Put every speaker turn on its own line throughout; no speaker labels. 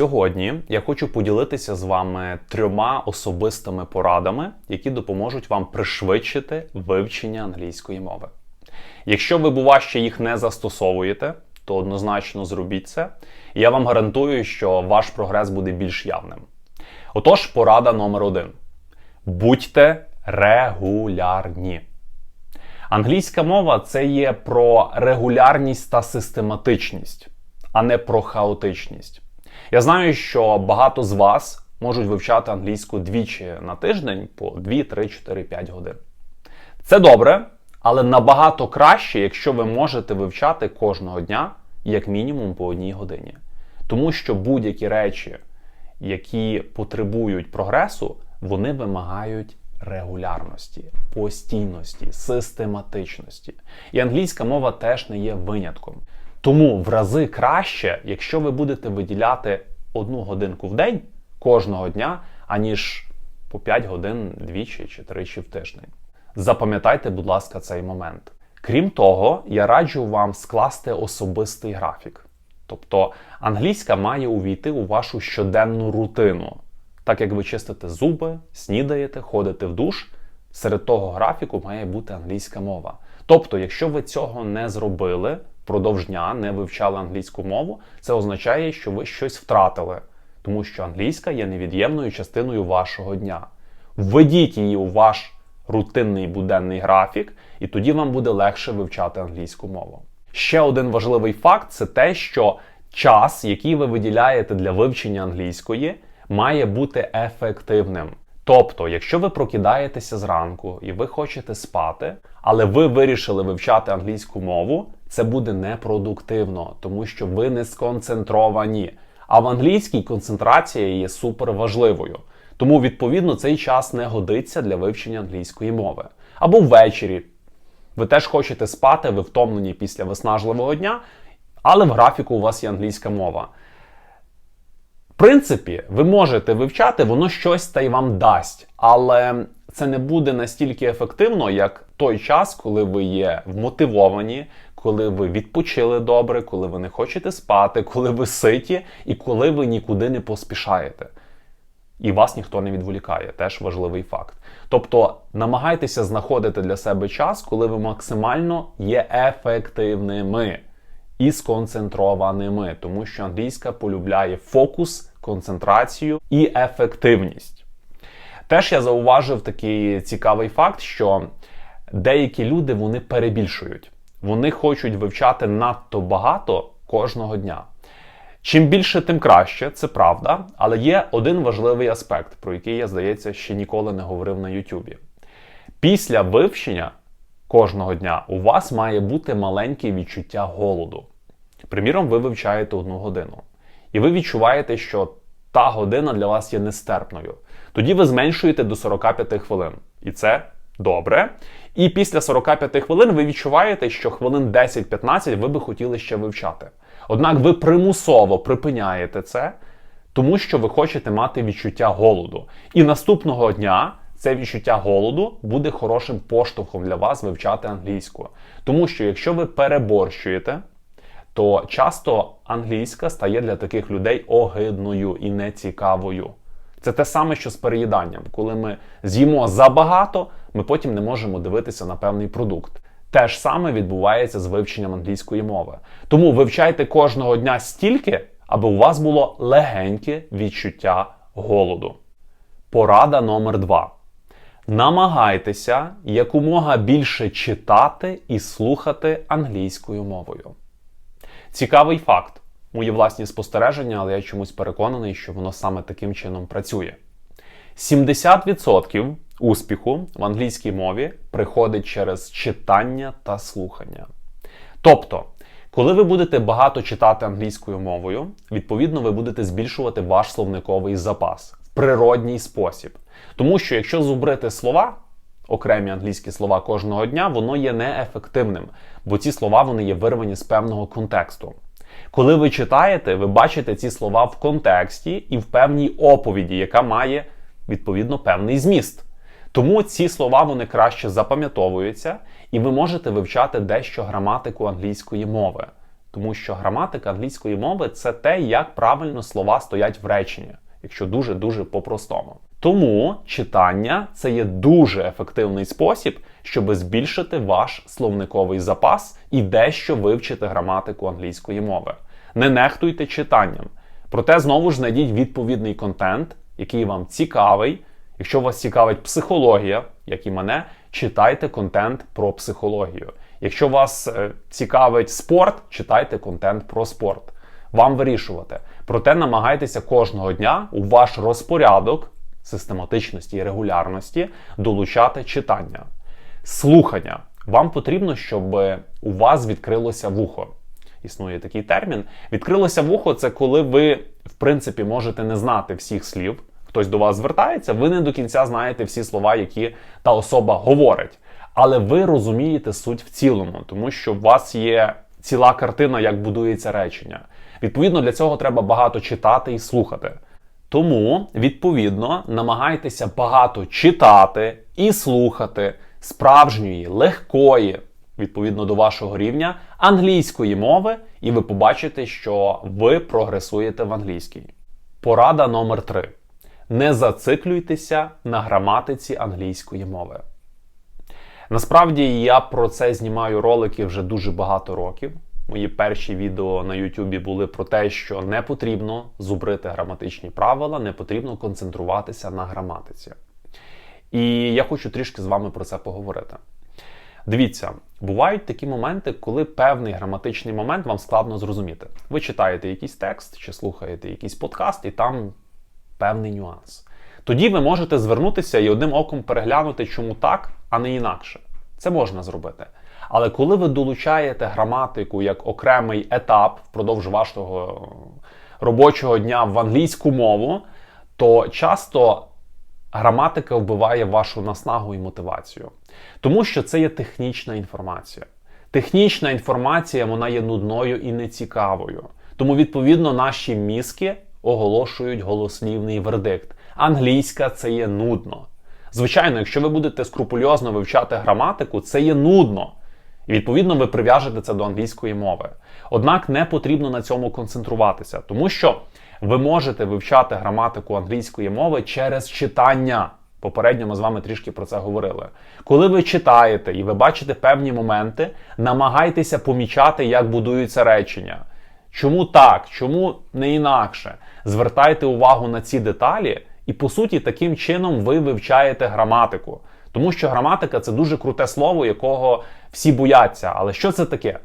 Сьогодні я хочу поділитися з вами трьома особистими порадами, які допоможуть вам пришвидшити вивчення англійської мови. Якщо ви, бува, ще їх не застосовуєте, то однозначно зробіть це. Я вам гарантую, що ваш прогрес буде більш явним. Отож, порада номер один: будьте регулярні. Англійська мова це є про регулярність та систематичність, а не про хаотичність. Я знаю, що багато з вас можуть вивчати англійську двічі на тиждень по 2, 3, 4, 5 годин. Це добре, але набагато краще, якщо ви можете вивчати кожного дня як мінімум по одній годині. Тому що будь-які речі, які потребують прогресу, вони вимагають регулярності, постійності, систематичності. І англійська мова теж не є винятком. Тому в рази краще, якщо ви будете виділяти одну годинку в день кожного дня, аніж по 5 годин двічі чи тричі в тиждень. Запам'ятайте, будь ласка, цей момент. Крім того, я раджу вам скласти особистий графік. Тобто англійська має увійти у вашу щоденну рутину. Так як ви чистите зуби, снідаєте, ходите в душ, серед того графіку має бути англійська мова. Тобто, якщо ви цього не зробили, впродовж дня не вивчали англійську мову, це означає, що ви щось втратили, тому що англійська є невід'ємною частиною вашого дня. Введіть її у ваш рутинний буденний графік, і тоді вам буде легше вивчати англійську мову. Ще один важливий факт це те, що час, який ви виділяєте для вивчення англійської, має бути ефективним. Тобто, якщо ви прокидаєтеся зранку і ви хочете спати, але ви вирішили вивчати англійську мову, це буде непродуктивно, тому що ви не сконцентровані. А в англійській концентрація є супер важливою. Тому, відповідно, цей час не годиться для вивчення англійської мови. Або ввечері. Ви теж хочете спати, ви втомлені після виснажливого дня, але в графіку у вас є англійська мова. В принципі, ви можете вивчати, воно щось та й вам дасть, але це не буде настільки ефективно, як той час, коли ви є вмотивовані, коли ви відпочили добре, коли ви не хочете спати, коли ви ситі і коли ви нікуди не поспішаєте. І вас ніхто не відволікає, теж важливий факт. Тобто намагайтеся знаходити для себе час, коли ви максимально є ефективними і сконцентрованими, тому що англійська полюбляє фокус, концентрацію і ефективність. Теж я зауважив такий цікавий факт, що деякі люди вони перебільшують. Вони хочуть вивчати надто багато кожного дня. Чим більше, тим краще, це правда. Але є один важливий аспект, про який я, здається, ще ніколи не говорив на Ютубі. Після вивчення кожного дня у вас має бути маленьке відчуття голоду. Приміром, ви вивчаєте одну годину, і ви відчуваєте, що та година для вас є нестерпною. Тоді ви зменшуєте до 45 хвилин. І це добре. І після 45 хвилин ви відчуваєте, що хвилин 10-15 ви би хотіли ще вивчати. Однак ви примусово припиняєте це, тому що ви хочете мати відчуття голоду. І наступного дня це відчуття голоду буде хорошим поштовхом для вас вивчати англійську. Тому що якщо ви переборщуєте, то часто англійська стає для таких людей огидною і нецікавою. Це те саме, що з переїданням. Коли ми з'їмо забагато, ми потім не можемо дивитися на певний продукт. Те ж саме відбувається з вивченням англійської мови. Тому вивчайте кожного дня стільки, аби у вас було легеньке відчуття голоду. Порада номер 2 Намагайтеся якомога більше читати і слухати англійською мовою. Цікавий факт. Мої власні спостереження, але я чомусь переконаний, що воно саме таким чином працює. 70% успіху в англійській мові приходить через читання та слухання. Тобто, коли ви будете багато читати англійською мовою, відповідно, ви будете збільшувати ваш словниковий запас в природній спосіб. Тому що, якщо зубрити слова, окремі англійські слова кожного дня, воно є неефективним, бо ці слова вони є вирвані з певного контексту. Коли ви читаєте, ви бачите ці слова в контексті і в певній оповіді, яка має відповідно певний зміст. Тому ці слова вони краще запам'ятовуються, і ви можете вивчати дещо граматику англійської мови. Тому що граматика англійської мови це те, як правильно слова стоять в реченні, якщо дуже-дуже по-простому. Тому читання це є дуже ефективний спосіб, щоб збільшити ваш словниковий запас і дещо вивчити граматику англійської мови. Не нехтуйте читанням. Проте знову ж знайдіть відповідний контент, який вам цікавий. Якщо вас цікавить психологія, як і мене, читайте контент про психологію. Якщо вас е, цікавить спорт, читайте контент про спорт. Вам вирішувати. Проте намагайтеся кожного дня у ваш розпорядок систематичності і регулярності долучати читання. Слухання. Вам потрібно, щоб у вас відкрилося вухо. Існує такий термін. Відкрилося вухо це коли ви, в принципі, можете не знати всіх слів. Хтось до вас звертається, ви не до кінця знаєте всі слова, які та особа говорить. Але ви розумієте суть в цілому, тому що у вас є ціла картина, як будується речення. Відповідно, для цього треба багато читати і слухати. Тому, відповідно, намагайтеся багато читати і слухати справжньої, легкої, відповідно до вашого рівня, англійської мови, і ви побачите, що ви прогресуєте в англійській. Порада номер 3. Не зациклюйтеся на граматиці англійської мови. Насправді я про це знімаю ролики вже дуже багато років. Мої перші відео на Ютубі були про те, що не потрібно зубрити граматичні правила, не потрібно концентруватися на граматиці. І я хочу трішки з вами про це поговорити. Дивіться, бувають такі моменти, коли певний граматичний момент вам складно зрозуміти. Ви читаєте якийсь текст чи слухаєте якийсь подкаст, і там певний нюанс. Тоді ви можете звернутися і одним оком переглянути, чому так, а не інакше. Це можна зробити. Але коли ви долучаєте граматику як окремий етап впродовж вашого робочого дня в англійську мову, то часто граматика вбиває вашу наснагу і мотивацію. Тому що це є технічна інформація. Технічна інформація вона є нудною і нецікавою. Тому, відповідно, наші мізки оголошують голослівний вердикт. Англійська це є нудно. Звичайно, якщо ви будете скрупульозно вивчати граматику, це є нудно. І відповідно ви прив'яжете це до англійської мови. Однак не потрібно на цьому концентруватися, тому що ви можете вивчати граматику англійської мови через читання. Попередньо ми з вами трішки про це говорили. Коли ви читаєте і ви бачите певні моменти, намагайтеся помічати, як будуються речення. Чому так, чому не інакше? Звертайте увагу на ці деталі, і по суті, таким чином ви вивчаєте граматику. Тому що граматика це дуже круте слово, якого всі бояться. Але що це таке?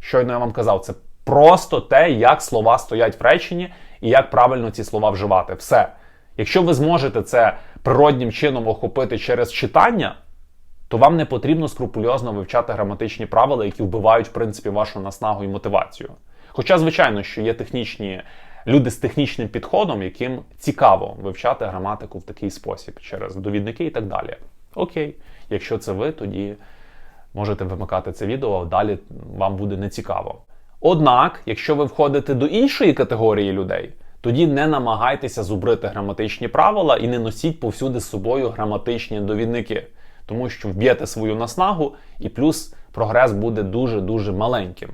Щойно я вам казав, це просто те, як слова стоять в реченні і як правильно ці слова вживати. Все. Якщо ви зможете це природнім чином охопити через читання, то вам не потрібно скрупульозно вивчати граматичні правила, які вбивають, в принципі, вашу наснагу і мотивацію. Хоча, звичайно, що є технічні люди з технічним підходом, яким цікаво вивчати граматику в такий спосіб, через довідники і так далі. Окей, якщо це ви, тоді можете вимикати це відео, далі вам буде нецікаво. Однак, якщо ви входите до іншої категорії людей, тоді не намагайтеся зубрити граматичні правила і не носіть повсюди з собою граматичні довідники, тому що вб'єте свою наснагу, і плюс прогрес буде дуже-дуже маленьким.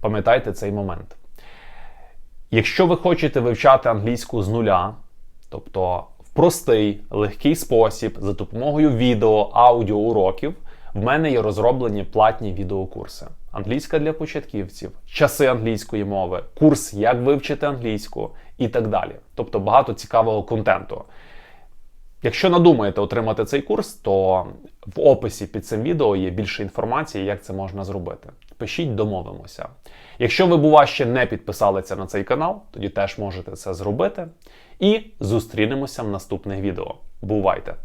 Пам'ятайте цей момент. Якщо ви хочете вивчати англійську з нуля, тобто простий, легкий спосіб, за допомогою відео, аудіо уроків, в мене є розроблені платні відеокурси. Англійська для початківців, часи англійської мови, курс, як вивчити англійську і так далі. Тобто багато цікавого контенту. Якщо надумаєте отримати цей курс, то в описі під цим відео є більше інформації, як це можна зробити. Пишіть, домовимося. Якщо ви, бува, ще не підписалися на цей канал, тоді теж можете це зробити. І зустрінемося в наступних відео. Бувайте!